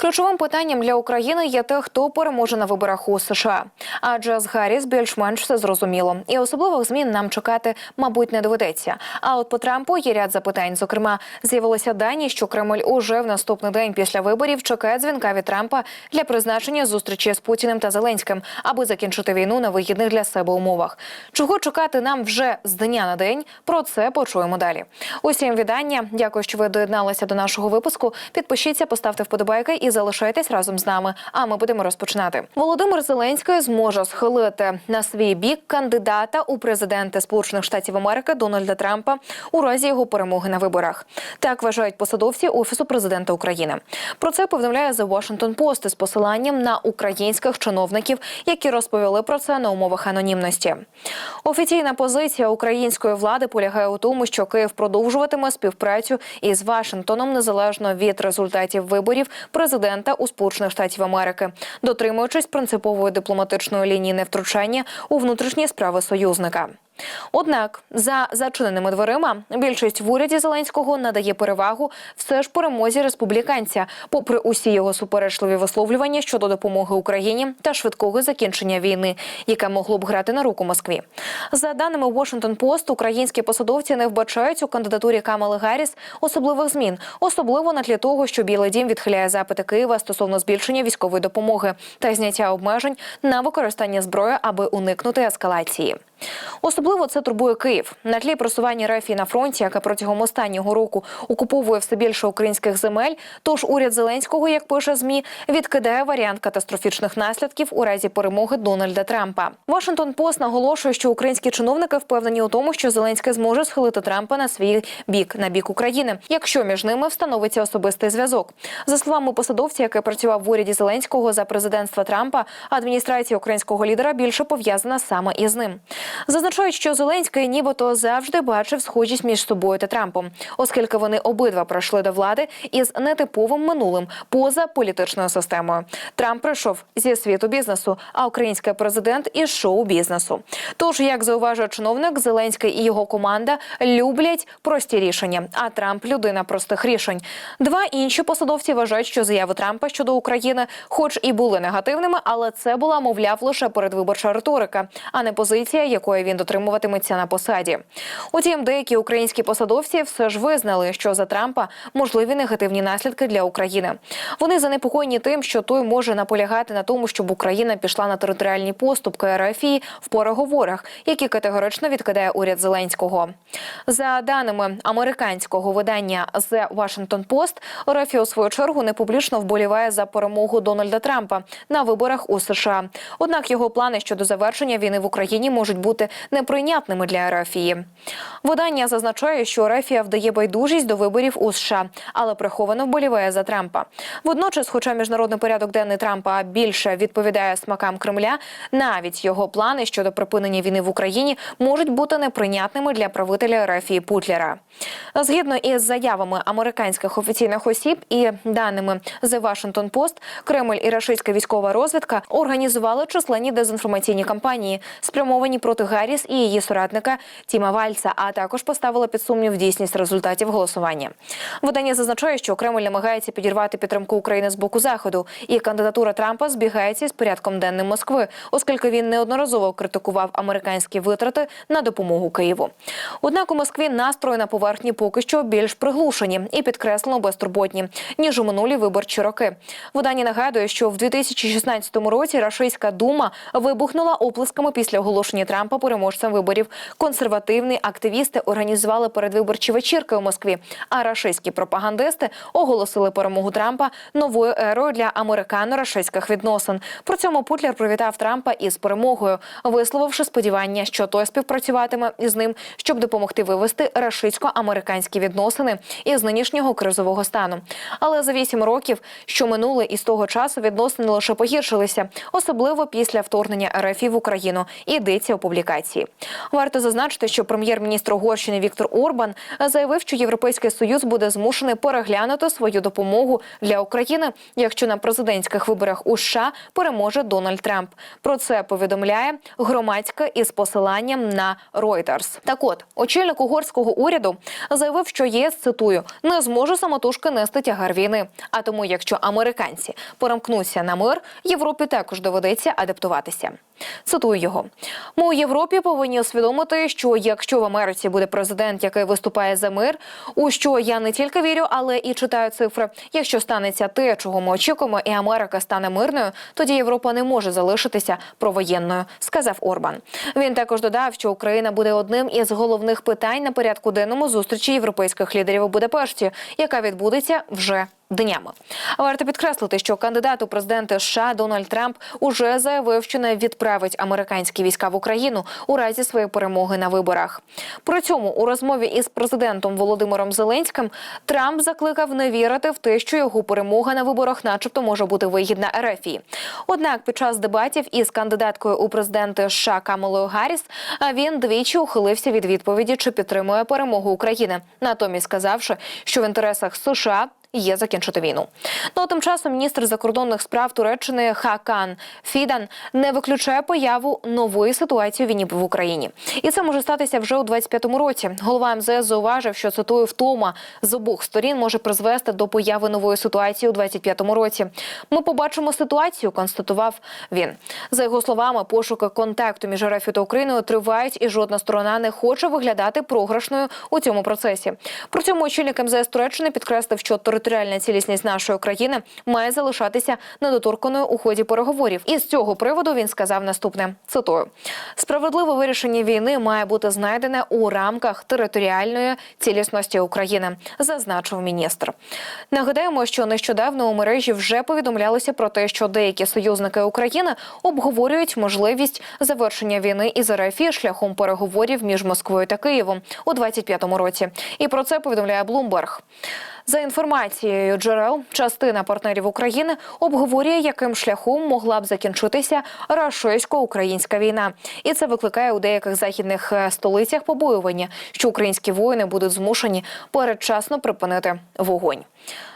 Ключовим питанням для України є те, хто переможе на виборах у США. Адже з Гарріс більш-менш все зрозуміло, і особливих змін нам чекати, мабуть, не доведеться. А от по Трампу є ряд запитань. Зокрема, з'явилися дані, що Кремль уже в наступний день після виборів чекає дзвінка від Трампа для призначення зустрічі з Путіним та Зеленським, аби закінчити війну на вигідних для себе умовах. Чого чекати нам вже з дня на день? Про це почуємо далі. Усім вітання. Дякую, що ви доєдналися до нашого випуску. Підпишіться, поставте вподобайки і залишайтесь разом з нами. А ми будемо розпочинати. Володимир Зеленський зможе схилити на свій бік кандидата у президенти Сполучених Штатів Америки Дональда Трампа у разі його перемоги на виборах. Так вважають посадовці офісу президента України. Про це повідомляє The Washington Post із посиланням на українських чиновників, які розповіли про це на умовах анонімності. Офіційна позиція української влади полягає у тому, що Київ продовжуватиме співпрацю із Вашингтоном незалежно від результатів виборів президента у Сполучених Штатів Америки, дотримуючись принципової дипломатичної лінії невтручання у внутрішні справи союзника. Однак за зачиненими дверима більшість в уряді Зеленського надає перевагу все ж перемозі республіканця, попри усі його суперечливі висловлювання щодо допомоги Україні та швидкого закінчення війни, яке могло б грати на руку Москві. За даними Washington Post, українські посадовці не вбачають у кандидатурі Камали Гарріс особливих змін, особливо на тлі того, що Білий Дім відхиляє запити Києва стосовно збільшення військової допомоги та зняття обмежень на використання зброї, аби уникнути ескалації. Особливо це турбує Київ на тлі просування РФ на фронті, яка протягом останнього року окуповує все більше українських земель. Тож уряд Зеленського, як пише змі, відкидає варіант катастрофічних наслідків у разі перемоги Дональда Трампа. Вашингтон Пост наголошує, що українські чиновники впевнені у тому, що Зеленський зможе схилити Трампа на свій бік на бік України, якщо між ними встановиться особистий зв'язок. За словами посадовця, який працював в уряді Зеленського за президентства Трампа, адміністрація українського лідера більше пов'язана саме із ним. Зазначають, що Зеленський нібито завжди бачив схожість між собою та Трампом, оскільки вони обидва прийшли до влади із нетиповим минулим поза політичною системою. Трамп прийшов зі світу бізнесу, а український президент із шоу-бізнесу. Тож, як зауважує чиновник, Зеленський і його команда люблять прості рішення, а Трамп людина простих рішень. Два інші посадовці вважають, що заяви Трампа щодо України, хоч і були негативними, але це була, мовляв, лише передвиборча риторика, а не позиція, якої він дотримуватиметься на посаді. Утім, деякі українські посадовці все ж визнали, що за Трампа можливі негативні наслідки для України. Вони занепокоєні тим, що той може наполягати на тому, щоб Україна пішла на територіальні поступки РФІ в переговорах, які категорично відкидає уряд Зеленського. За даними американського видання The Washington Post, РФ у свою чергу не публічно вболіває за перемогу Дональда Трампа на виборах у США. Однак його плани щодо завершення війни в Україні можуть бути неприйнятними для Рафії. Видання зазначає, що Рафія вдає байдужість до виборів у США, але приховано вболіває за Трампа. Водночас, хоча міжнародний порядок денний Трампа більше відповідає смакам Кремля, навіть його плани щодо припинення війни в Україні можуть бути неприйнятними для правителя Рафії Путлера. Згідно із заявами американських офіційних осіб і даними The Washington Post, Кремль і рашистська військова розвідка організували численні дезінформаційні кампанії, спрямовані проти Гарріс і її соратника Тіма Вальца, а також поставила під сумнів дійсність результатів голосування. Видання зазначає, що Кремль намагається підірвати підтримку України з боку заходу, і кандидатура Трампа збігається з порядком денним Москви, оскільки він неодноразово критикував американські витрати на допомогу Києву. Однак у Москві настрої на поверхні поки що більш приглушені і підкреслено безтурботні ніж у минулі виборчі роки. Видання нагадує, що в 2016 році Рашистська дума вибухнула оплесками після оголошення Трампа переможцем виборів. Консервативні активісти організували передвиборчі вечірки у Москві. А рашистські пропагандисти оголосили перемогу Трампа новою ерою для американо-рашистських відносин. При цьому Путлер привітав Трампа із перемогою, висловивши сподівання, що той співпрацюватиме із ним, щоб допомогти вивести рашистсько-американські відносини із нинішнього кризового стану. Але за вісім років, що минули, із того часу відносини лише погіршилися, особливо після вторгнення РФ в Україну. Йдеться у публікації. Варто зазначити, що прем'єр-міністр Угорщини Віктор Орбан заявив, що Європейський союз буде змушений переглянути свою допомогу для України, якщо на президентських виборах у США переможе Дональд Трамп. Про це повідомляє громадське із посиланням на Reuters. Так от очільник угорського уряду заявив, що ЄС цитую не зможе самотужки нести тягар війни. А тому, якщо американці перемкнуться на мир, Європі також доведеться адаптуватися. Цитую його: ми Європі повинні усвідомити, що якщо в Америці буде президент, який виступає за мир, у що я не тільки вірю, але і читаю цифри. Якщо станеться те, чого ми очікуємо, і Америка стане мирною, тоді Європа не може залишитися провоєнною, сказав Орбан. Він також додав, що Україна буде одним із головних питань на порядку денному зустрічі європейських лідерів у Будапешті, яка відбудеться вже днями. Варто підкреслити, що кандидат у президенти США Дональд Трамп уже заявив, що не відправить американські війська в Україну у разі своєї перемоги на виборах. При цьому у розмові із президентом Володимиром Зеленським Трамп закликав не вірити в те, що його перемога на виборах, начебто, може бути вигідна РФ. Однак, під час дебатів із кандидаткою у президенти США Камалою Гарріс він двічі ухилився від відповіді, чи підтримує перемогу України, натомість сказавши, що в інтересах США є закінчити війну. Ну а тим часом міністр закордонних справ Туреччини Хакан Фідан не виключає появу нової ситуації війні в Україні, і це може статися вже у 25-му році. Голова МЗС зауважив, що цитую втома з обох сторін може призвести до появи нової ситуації у 25-му році. Ми побачимо ситуацію, констатував він. За його словами, пошуки контакту між РФ та Україною тривають, і жодна сторона не хоче виглядати програшною у цьому процесі. При цьому очільник МЗС Туреччини підкреслив, що територіальна цілісність нашої країни має залишатися недоторканою у ході переговорів. І з цього приводу він сказав наступне: цитую: справедливе вирішення війни має бути знайдене у рамках територіальної цілісності України, зазначив міністр. Нагадаємо, що нещодавно у мережі вже повідомлялося про те, що деякі союзники України обговорюють можливість завершення війни із РФ шляхом переговорів між Москвою та Києвом у 25-му році. І про це повідомляє Блумберг. За інформацією джерел, частина партнерів України обговорює, яким шляхом могла б закінчитися рашойсько-українська війна, і це викликає у деяких західних е, столицях побоювання, що українські воїни будуть змушені передчасно припинити вогонь.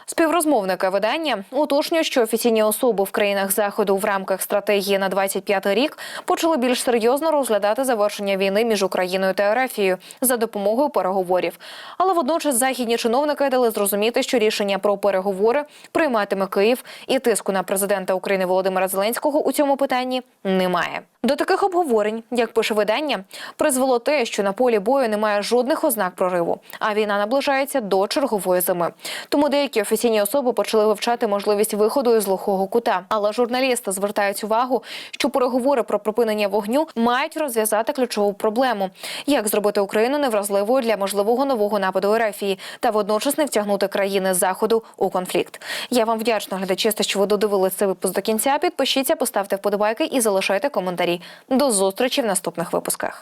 Співрозмовника видання уточнює, що офіційні особи в країнах заходу в рамках стратегії на 25-й рік почали більш серйозно розглядати завершення війни між Україною та Ерефією за допомогою переговорів. Але водночас західні чиновники дали зрозуміти, що рішення про переговори прийматиме Київ і тиску на президента України Володимира Зеленського у цьому питанні немає. До таких обговорень, як пише видання, призвело те, що на полі бою немає жодних ознак прориву, а війна наближається до чергової зими. Тому деякі офіційні особи почали вивчати можливість виходу із глухого кута. Але журналісти звертають увагу, що переговори про припинення вогню мають розв'язати ключову проблему: як зробити Україну невразливою для можливого нового нападу Ерефії та водночас не втягнути країни заходу у конфлікт. Я вам вдячна глядачі, що ви додивили цей випуск до кінця. Підпишіться, поставте вподобайки і залишайте коментарі. До зустрічі в наступних випусках.